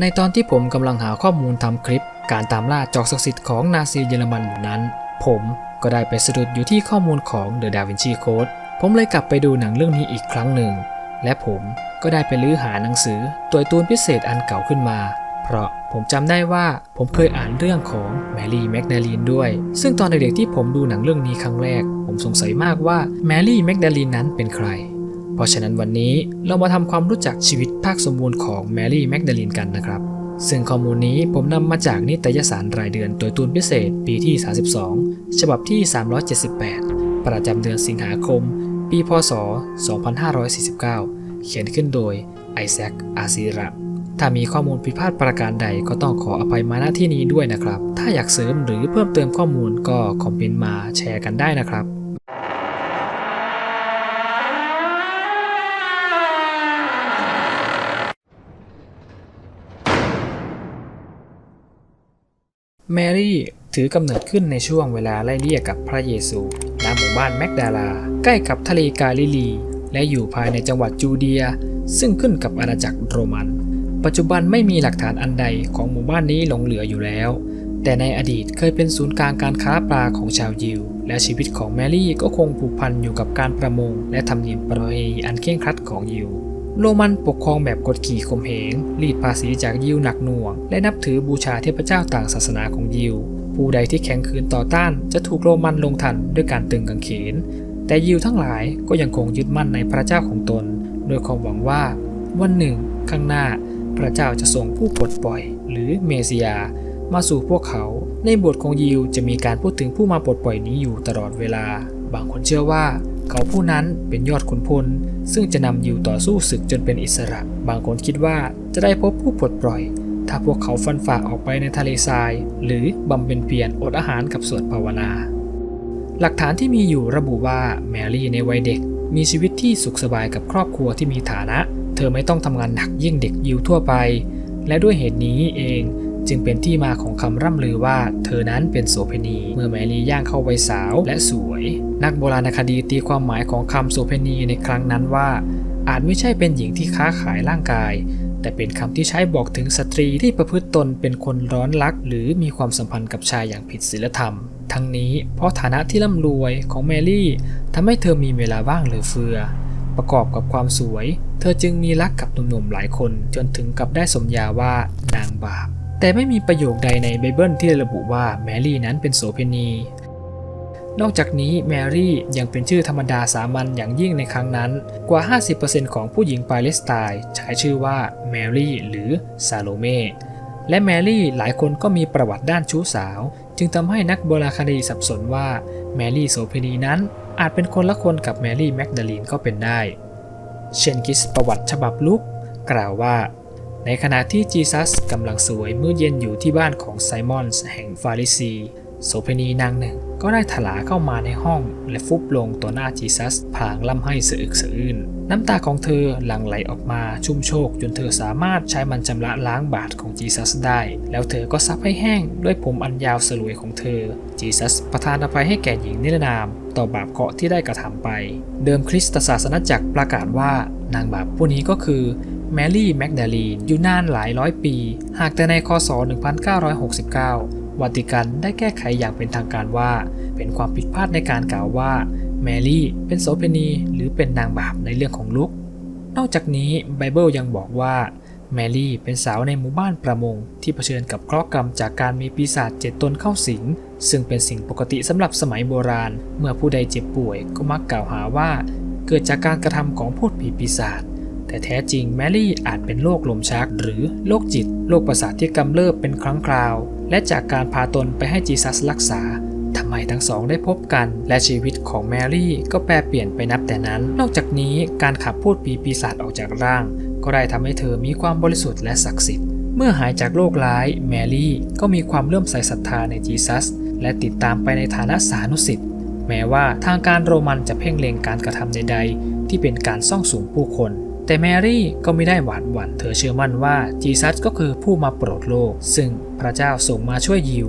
ในตอนที่ผมกำลังหาข้อมูลทำคลิป การตามล่าจอกศักดิ์สิทธิ์ของนาซีเยอรมันอยู่นั้น ผมก็ได้ไปสะดุดอยู่ที่ข้อมูลของ The Da Vinci Code ผมเลยกลับไปดูหนังเรื่องนี้อีกครั้งหนึ่ง และผมก็ได้ไปลื้อหาหนังสือตัวตูนพิเศษอันเก่าขึ้นมา เพราะผมจำได้ว่าผมเคยอ่านเรื่องของแมรี่แมกดาลีนด้วย ซึ่งตอนเด็กๆที่ผมดูหนังเรื่องนี้ครั้งแรก ผมสงสัยมากว่าแมรี่แมกดาลีนนั้นเป็นใคร เพราะฉะนั้นวันนี้เรามาทำความรู้จักชีวิตภาคสมบูรณ์ของแมรี่แมกดาลีนกันนะครับ ซึ่งข้อมูลนี้ผมนำมาจากนิตยสารรายเดือนตัวตูนพิเศษ ปีที่ 32 ฉบับที่ 378 ประจำเดือนสิงหาคม ปีพศ 2549 เขียนขึ้นโดยไอแซค อาซิระถ้ามีข้อมูลผิดพลาดประการใดก็ต้องขออภัยมาณที่นี้ด้วยนะครับ ถ้าอยากเสริมหรือเพิ่มเติมข้อมูลก็คอมเมนต์มาแชร์กันได้นะครับ แมรี่ถือกำเนิดขึ้นในช่วงเวลาไล่เลี่ยกับพระเยซูณหมู่บ้านแมกดาลา ใกล้กับทะเลกาลิลี และอยู่ภายในจังหวัดจูเดีย ซึ่งขึ้นกับอาณาจักรโรมัน ปัจจุบันไม่มีหลักฐานอันใดของหมู่บ้านนี้หลงเหลืออยู่แล้ว แต่ในอดีตเคยเป็นศูนย์กลางการค้าปลาของชาวยิว และชีวิตของแมรี่ก็คงผูกพันอยู่กับการประมง และธรรมเนียมประเพณีอันเคร่งครัดของยิว โรมันปกครองแบบกดขี่ข่มเหงรีดภาษีจากยิวหนักหน่วง และนับถือบูชาเทพเจ้าต่างศาสนาของยิว ผู้ใดที่แข็งขืนต่อต้านจะถูกโรมันลงทันด้วยการตึงกางเขน แต่ยิวทั้งหลายก็ยังคงยึดมั่นในพระเจ้าของตน โดยความหวังว่า วันหนึ่ง ข้างหน้าพระเจ้าจะส่งผู้ปลดปล่อย หรือเมสยา มาสู่พวกเขา ในบทของยิวจะมีการพูดถึงผู้มาปลดปล่อยนี้อยู่ตลอดเวลา บางคนเชื่อว่า เขาผู้นั้นเป็นยอดขุนพล ซึ่งจะนำยิวต่อสู้ศึกจนเป็นอิสระ บางคนคิดว่าจะได้พบผู้ปลดปล่อย ถ้าพวกเขาฟันฝ่าออกไปในทะเลทราย หรือบำเพ็ญเพียรอดอาหารกับสวดภาวนา หลักฐานที่มีอยู่ระบุว่าแมรี่ในวัยเด็ก มีชีวิตที่สุขสบายกับครอบครัวที่มีฐานะ เธอไม่ต้องทำงานหนักยิ่งเด็กยิวทั่วไป และด้วยเหตุนี้เอง จึงเป็นที่มาของคำร่ำลือว่า เธอนั้นเป็นโสเภณีเมื่อแมรี่ย่างเข้าวัยสาวและสวย นักโบราณคดีตีความหมายของคำโสเภณีในครั้งนั้นว่า อาจไม่ใช่เป็นหญิงที่ค้าขายร่างกาย แต่เป็นคำที่ใช้บอกถึงสตรีที่ประพฤติตนเป็นคนร้อนรัก หรือมีความสัมพันธ์กับชายอย่างผิดศีลธรรมทั้งนี้เพราะฐานะที่ร่ำรวยของแมรี่ทำให้เธอมีเวลาว่างเหลือเฟือ ประกอบกับความสวย เธอจึงมีรักกับหนุ่มๆหลายคนจนถึงกับได้สมญาว่านางบาป แต่ไม่มีประโยคใดในไบเบิลที่ระบุว่าแมรี่นั้นเป็นโสเภณี นอกจากนี้แมรี่ยังเป็นชื่อธรรมดาสามัญอย่างยิ่งในครั้งนั้น กว่า 50%ของผู้หญิงปาเลสไตน์ใช้ชื่อว่าแมรี่หรือซาโลเมและแมรี่หลายคนก็มีประวัติด้านชู้สาว จึงทำให้นักโบราณคดีสับสนว่าแมรี่โสเภณีนั้นอาจเป็นคนละคนกับแมรี่แมกดาลีนก็เป็นได้ เชนกิสประวัติฉบับลุก กล่าวว่า ในขณะที่จีซัสกำลังสวยมื้อเย็นอยู่ที่บ้านของไซมอนส์แห่งฟาริซีโสเภณีนางหนึ่งก็ได้ถลาเข้ามาในห้องและฟุบลงต่อหน้าจีซัสพลางล่ำให้สะอึกสะอื้นน้ำตาของเธอหลั่งไหลออกมาชุ่มโชกจนเธอสามารถใช้มันชำระล้างบาดของจีซัสได้ แล้วเธอก็ซับให้แห้งด้วยผมอันยาวสลวยของเธอ จีซัสประทานอภัยให้แก่หญิงนิรนาม ต่อบาปเคาะที่ได้กระทำไป เดิมคริสตศาสนจักรประกาศว่านางบาปผู้นี้ก็คือ แมรี่แมกดาลีนอยู่นานหลายร้อยปี หากแต่ในคศ 1969วัติกันได้แก้ไขอย่างเป็นทางการว่า เป็นความผิดพลาดในการกล่าวว่า แมรี่เป็นโสเภณีหรือเป็นนางบาปในเรื่องของลุก นอกจากนี้ไบเบิลยังบอกว่า แมรี่เป็นสาวในหมู่บ้านประมง ที่เผชิญกับเคราะห์กรรมจากการมีปีศาจเจ็ดตนเข้าสิง ซึ่งเป็นสิ่งปกติสำหรับสมัยโบราณ เมื่อผู้ใดเจ็บป่วยก็มักกล่าวหาว่า เกิดจากการกระทำของพูดผีปีศาจ แต่แท้จริงแมรี่อาจเป็นโรคลมชัก หรือโรคจิตโรคประสาทที่กำเริบเป็นครั้งคราว และจากการพาตนไปให้จีซัสรักษาทำไมทั้งสองได้พบกัน และชีวิตของแมรี่ก็แปรเปลี่ยนไปนับแต่นั้น นอกจากนี้การขับพูดผีปีศาจออกจากร่าง ก็ได้ทำให้เธอมีความบริสุทธิ์และศักดิ์สิทธิ์เมื่อหายจากโรคร้าย แมรี่ก็มีความเลื่อมใสศรัทธาในจีซัส และติดตามไปในฐานะสานุสิทธิ์แม้ว่าทางการโรมันจะเพ่งเล็งการกระทำใดๆ ที่เป็นการซ่องสูงผู้คน แต่แมรี่ก็ไม่ได้หวาดหวั่นเธอเชื่อมั่นว่าจีซัสก็คือผู้มาโปรดโลก ซึ่งพระเจ้าส่งมาช่วยยิว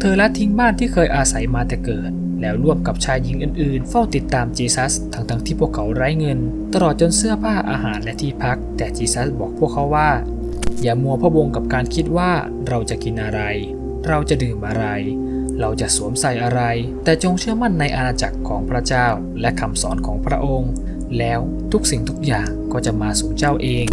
เธอละทิ้งบ้านที่เคยอาศัยมาแต่เกิด แล้วร่วมกับชายหญิงอื่นๆ เฝ้าติดตามจีซัสทั้งๆที่พวกเขาไร้เงิน ตลอดจนเสื้อผ้าอาหารและที่พัก แต่จีซัสบอกพวกเขาว่า อย่ามัวพะวงกับการคิดว่าเราจะกินอะไร เราจะดื่มอะไรเราจะสวมใส่อะไร แต่จงเชื่อมั่นในอาณาจักรของพระเจ้าและคำสอนของพระองค์ แล้วทุกสิ่งทุกอย่าง ก็จะมาสู่เจ้าเอง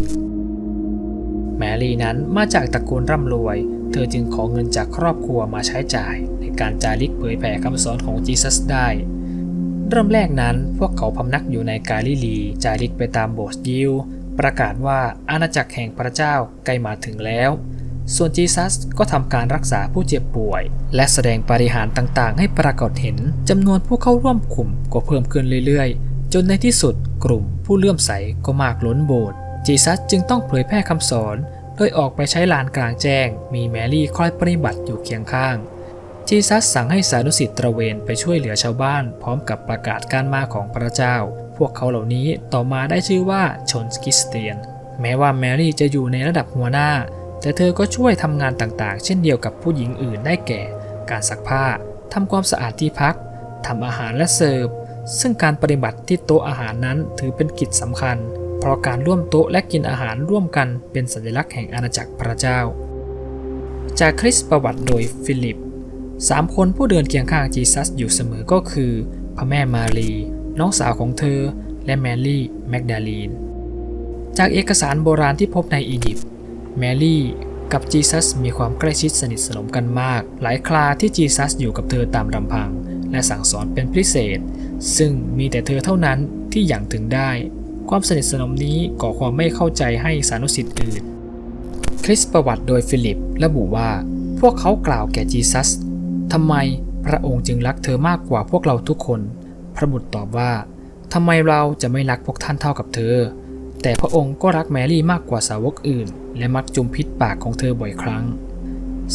แมรี่นั้นมาจากตระกูลร่ำรวย เธอจึงขอเงินจากครอบครัวมาใช้จ่าย ในการจาริกเผยแผ่คำสอนของจีซัสได้ เริ่มแรกนั้นพวกเขาพำนักอยู่ในกาลิลี จาริกไปตามโบสถ์ยิว ประกาศว่าอาณาจักรแห่งพระเจ้าใกล้มาถึงแล้วส่วนจีซัสก็ทำการรักษาผู้เจ็บป่วย และแสดงปาฏิหาริย์ต่างๆ ให้ปรากฏเห็นจำนวนผู้เข้าร่วมกลุ่มก็เพิ่มขึ้นเรื่อยๆ จนในที่สุดกลุ่มผู้เลื่อมใสก็มากล้นโบสถ์จีซัสจึงต้องเผยแพร่คำสอน โดยออกไปใช้ลานกลางแจ้ง มีแมรี่คอยปฏิบัติอยู่เคียงข้าง จีซัสสั่งให้สานุสิตตระเวนไปช่วยเหลือชาวบ้าน พร้อมกับประกาศการมาของพระเจ้า พวกเขาเหล่านี้ต่อมาได้ชื่อว่าชนสกิสเตียน แม้ว่าแมรี่จะอยู่ในระดับหัวหน้า แต่เธอก็ช่วยทำงานต่างๆ เช่นเดียวกับผู้หญิงอื่นได้แก่ การซักผ้าทำความสะอาดที่พักทำอาหารและเสิร์ฟ ซึ่งการปฏิบัติที่โต๊ะอาหารนั้นถือเป็นกิจสำคัญ เพราะการร่วมโต๊ะและกินอาหารร่วมกันเป็นสัญลักษณ์แห่งอาณาจักรพระเจ้า จากคริสต์ประวัติโดยฟิลิปสามคนผู้เดินเคียงข้างจีซัสอยู่เสมอก็คือ พระแม่มารี น้องสาวของเธอ และแมรี่แมกดาลีน จากเอกสารโบราณที่พบในอียิปต์แมรี่กับจีซัสมีความใกล้ชิดสนิทสนมกันมาก หลายคราที่จีซัสอยู่กับเธอตามลำพัง และสั่งสอนเป็นพิเศษ ซึ่งมีแต่เธอเท่านั้นที่อย่างถึงได้ ความสนิทสนมนี้ก่อความไม่เข้าใจให้สานุสิทธิ์อื่น คริสประวัติโดยฟิลิประบุว่า พวกเขากล่าวแก่จีซัสทำไมพระองค์จึงรักเธอมากกว่าพวกเราทุกคน พระบุตรตอบว่าทำไมเราจะไม่รักพวกท่านเท่ากับเธอ แต่พระองค์ก็รักแมรี่มากกว่าสาวกอื่น และมักจุมพิษปากของเธอบ่อยครั้ง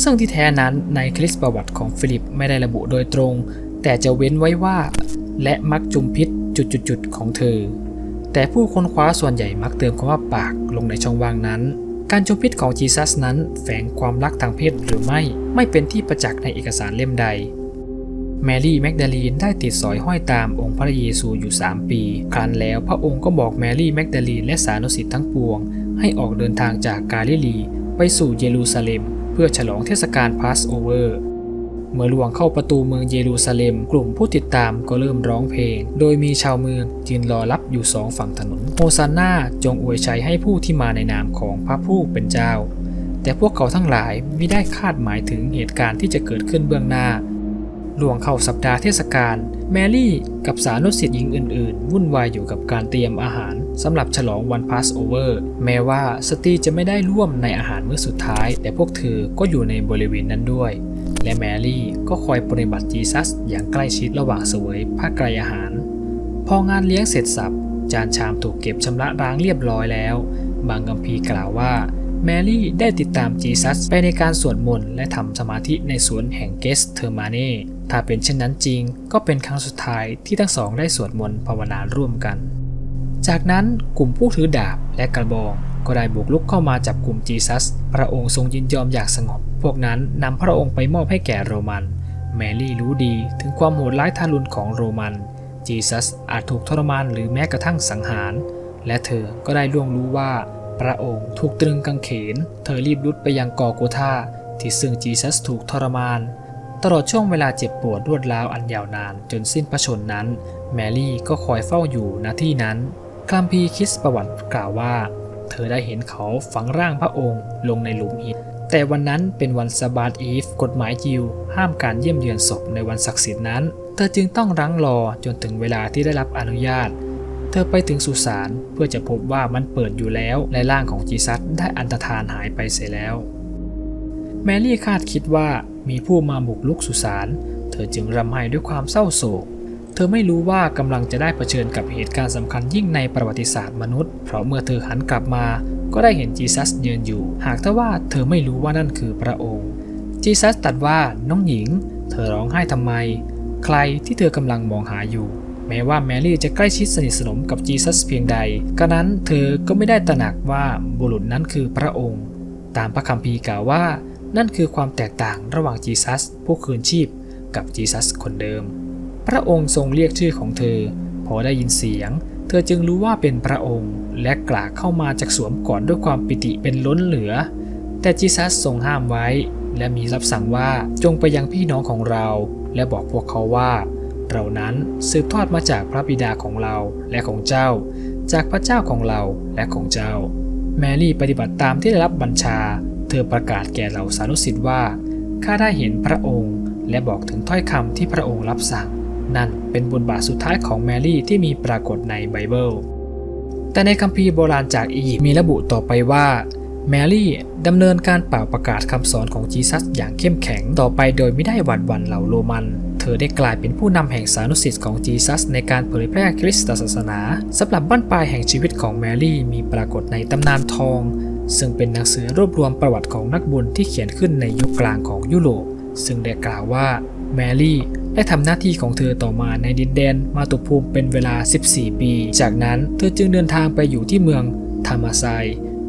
ซึ่งที่แท้นั้นในคริสประวัติของฟิลิปไม่ได้ระบุโดยตรง แต่จะเว้นไว้ว่า และมักจุมพิษจุดๆของเธอ แต่ผู้ค้นคว้าส่วนใหญ่มักเติมคำว่าปากลงในช่องว่างนั้น การจุมพิษของจีซัสนั้นแฝงความรักทางเพศหรือไม่ไม่เป็นที่ประจักษ์ในเอกสารเล่มใด แมรี่แมกดาลีนได้ติดสอยห้อยตามองค์พระเยซูอยู่ 3 ปี ครั้นแล้วพระองค์ก็บอกแมรี่แมกดาลีนและสานุสิทธิ์ทั้งปวง ให้ออกเดินทางจากกาลิลี ไปสู่เยรูซาเล็ม เพื่อฉลองเทศกาลพาสโอเวอร์ เมื่อลวงเข้าประตูเมืองเยรูซาเล็ม กลุ่มผู้ติดตามก็เริ่มร้องเพลง โดยมีชาวเมืองยืนรอรับอยู่สองฝั่งถนนโฮซาน่าจงอวยชัยให้ผู้ที่มาในนามของพระผู้เป็นเจ้า แต่พวกเขาทั้งหลายไม่ได้คาดหมายถึงเหตุการณ์ที่จะเกิดขึ้นเบื้องหน้าล่วงเข้าสัปดาห์เทศกาลแมรี่กับสานุสิทธิ์หญิงอื่นๆ วุ่นวายอยู่กับการเตรียมอาหารสำหรับฉลองวันพาสโอเวอร์แม้ว่าสตีจะไม่ได้ร่วมในอาหารมื้อสุดท้าย แต่พวกเธอก็อยู่ในบริเวณนั้นด้วย และแมรี่ก็คอยปฏิบัติจีซัสอย่างใกล้ชิดระหว่างเสวยผ้าไกรอาหาร พองานเลี้ยงเสร็จสับ จานชามถูกเก็บชำระล้างเรียบร้อยแล้ว บางกัมพีร์กล่าวว่าแมรี่ได้ติดตามจีซัสไปในการสวดมนต์และทำสมาธิในสวนแห่งเกสเทอร์มาเน่ถ้าเป็นเช่นนั้นจริง ก็เป็นครั้งสุดท้ายที่ทั้งสองได้สวดมนต์ภาวนาร่วมกัน จากนั้นกลุ่มผู้ถือดาบและกระบอง ก็ได้บุกลุกเข้ามาจับกลุ่มจีซัส พระองค์ทรงยินยอมอย่างสงบ พวกนั้นนำพระองค์ไปมอบให้แก่โรมัน แมรี่รู้ดีถึงความโหดร้ายทารุณของโรมัน จีซัสอาจถูกทรมานหรือแม้กระทั่งสังหาร และเธอก็ได้ล่วงรู้ว่า พระองค์ถูกตรึงกางเขน เธอรีบรุดไปยังกอโกธาที่ซึ่งจีซัสถูกทรมาน ตลอดช่วงเวลาเจ็บปวดรวดร้าวอันยาวนานจนสิ้นพระชนนั้น แมรี่ก็คอยเฝ้าอยู่ณที่นั้นคัมภีคิสประวัติกล่าวว่า เธอได้เห็นเขาฝังร่างพระองค์ลงในหลุมหิน แต่วันนั้นเป็นวันซาบาตอีฟ กฎหมายยิว ห้ามการเยี่ยมเยือนศพในวันศักดิ์สิทธิ์นั้น เธอจึงต้องรั้งรอจนถึงเวลาที่ได้รับอนุญาต เธอไปถึงสุสานเพื่อจะพบว่ามันเปิดอยู่แล้วและร่างของจีซัสได้อันตรธานหายไปเสียแล้ว แมรี่คาดคิดว่ามีผู้มาบุกลุกสุสาน เธอจึงรำไห้ด้วยความเศร้าโศกเธอไม่รู้ว่ากำลังจะได้เผชิญกับเหตุการณ์สำคัญยิ่งในประวัติศาสตร์มนุษย์ เพราะเมื่อเธอหันกลับมา ก็ได้เห็นจีซัสยืนอยู่ หากแต่ว่าเธอไม่รู้ว่านั่นคือพระองค์ จีซัสตรัสว่าน้องหญิง เธอร้องไห้ทำไม ใครที่เธอกำลังมองหาอยู่ แม้ว่าแมรี่จะใกล้ชิดสนิทสนมกับจีซัสเพียงใดกระนั้นเธอก็ไม่ได้ตระหนักว่าบุรุษนั้นคือพระองค์ ตามพระคัมภีร์กล่าวว่า นั่นคือความแตกต่างระหว่างจีซัสผู้คืนชีพ กับจีซัสคนเดิม พระองค์ทรงเรียกชื่อของเธอ พอได้ยินเสียง ธอจึงรู้ว่าเป็นพระองค์ และกล่าวเข้ามาจากสวมก่อนด้วยความปิติเป็นล้นเหลือ แต่จีซัสทรงห้ามไว้ และมีรับสั่งว่าจงไปยังพี่น้องของเรา และบอกพวกเขาว่า เรานั้นสืบทอดมาจากพระบิดาของเราและของเจ้า จากพระเจ้าของเราและของเจ้า แมรี่ปฏิบัติตามที่ได้รับบัญชา เธอประกาศแก่เหล่าสานุสิทธิ์ว่าข้าได้เห็นพระองค์ และบอกถึงถ้อยคำที่พระองค์รับสั่ง นั่นเป็นบทบาทสุดท้ายของแมรี่ที่มีปรากฏในไบเบิล แต่ในคัมภีร์โบราณจากอียิปต์มีระบุต่อไปว่าแมรี่ดำเนินการเป่าประกาศคำสอนของจีซัสอย่างเข้มแข็งต่อไปโดยไม่ได้หวั่นหวั่นเหล่าโรมัน เธอได้กลายเป็นผู้นำแห่งสานุสิทธิ์ของจีซัสในการเผยแพร่คริสตศาสนาสำหรับบั้นปลายแห่งชีวิตของแมรี่มีปรากฏในตำนานทอง ซึ่งเป็นหนังสือรวบรวมประวัติของนักบุญที่เขียนขึ้นในยุคกลางของยุโรป ซึ่งได้กล่าวว่าแมรี่ ได้ทำหน้าที่ของเธอต่อมาในดินแดนมาตุภูมิเป็นเวลา 14 ปี จากนั้นเธอจึงเดินทางไปอยู่ที่เมืองธามาไซ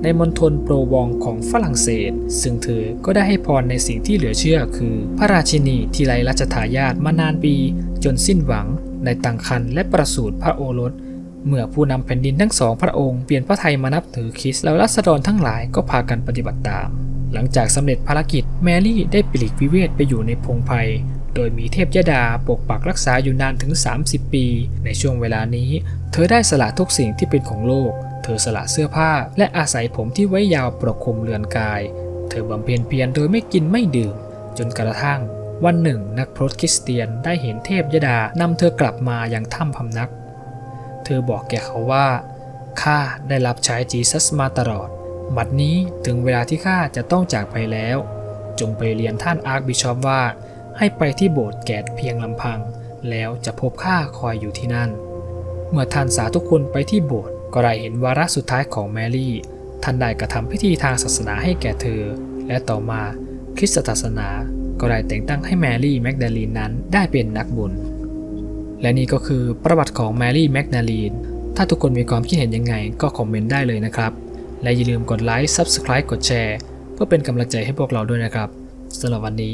ในมณฑลโปรวองของฝรั่งเศส ซึ่งเธอก็ได้ให้พรในสิ่งที่เหลือเชื่อคือ พระราชินีที่ไร้ราชทายาทมานานปี จนสิ้นหวัง ในตังคันและประสูติพระโอรส เมื่อผู้นำแผ่นดินทั้งสองพระองค์เปลี่ยนพระไทยมานับถือคริสต์แล้วรัษฎรทั้งหลายก็พากันปฏิบัติตาม หลังจากสำเร็จภารกิจแมรี่ได้ปลีกวิเวกไปอยู่ในพงไพร โดยมีเทพยดาปกปักรักษาอยู่นานถึง 30 ปี ในช่วงเวลานี้ เธอได้สละทุกสิ่งที่เป็นของโลก เธอสละเสื้อผ้า และอาศัยผมที่ไว้ยาวปกคลุมเรือนกาย เธอบำเพ็ญเพียรโดยไม่กินไม่ดื่ม จนกระทั่ง วันหนึ่ง นักพรตคริสเตียนได้เห็นเทพยดานำเธอกลับมาอยังถ้ำพำนัก เธอบอกแก่เขาว่าข้าได้รับใช้จีซัสมาตลอดบัดนี้ถึงเวลาที่ข้าจะต้องจากไปแล้ว จงไปเรียนท่านอาร์คบิชอปว่า ให้ไปที่โบสถ์แกดเพียงลำพัง แล้วจะพบข้าคอยอยู่ที่นั่น เมื่อท่านสาธุคุณไปที่โบสถ์ก็ได้เห็นวาระสุดท้ายของแมรี่ ท่านได้กระทำพิธีทางศาสนาให้แก่เธอ และต่อมาคริสตศาสนาก็ได้แต่งตั้งให้แมรี่แมกดาลีนนั้นได้เป็นนักบุญ และนี่ก็คือประวัติของแมรี่แมกนาลีน ถ้าทุกคนมีความคิดเห็นยังไงก็คอมเมนต์ได้เลยนะครับ และอย่าลืมกดไลค์ Subscribe กดแชร์ เพื่อเป็นกำลังใจให้พวกเราด้วยนะครับสำหรับวันนี้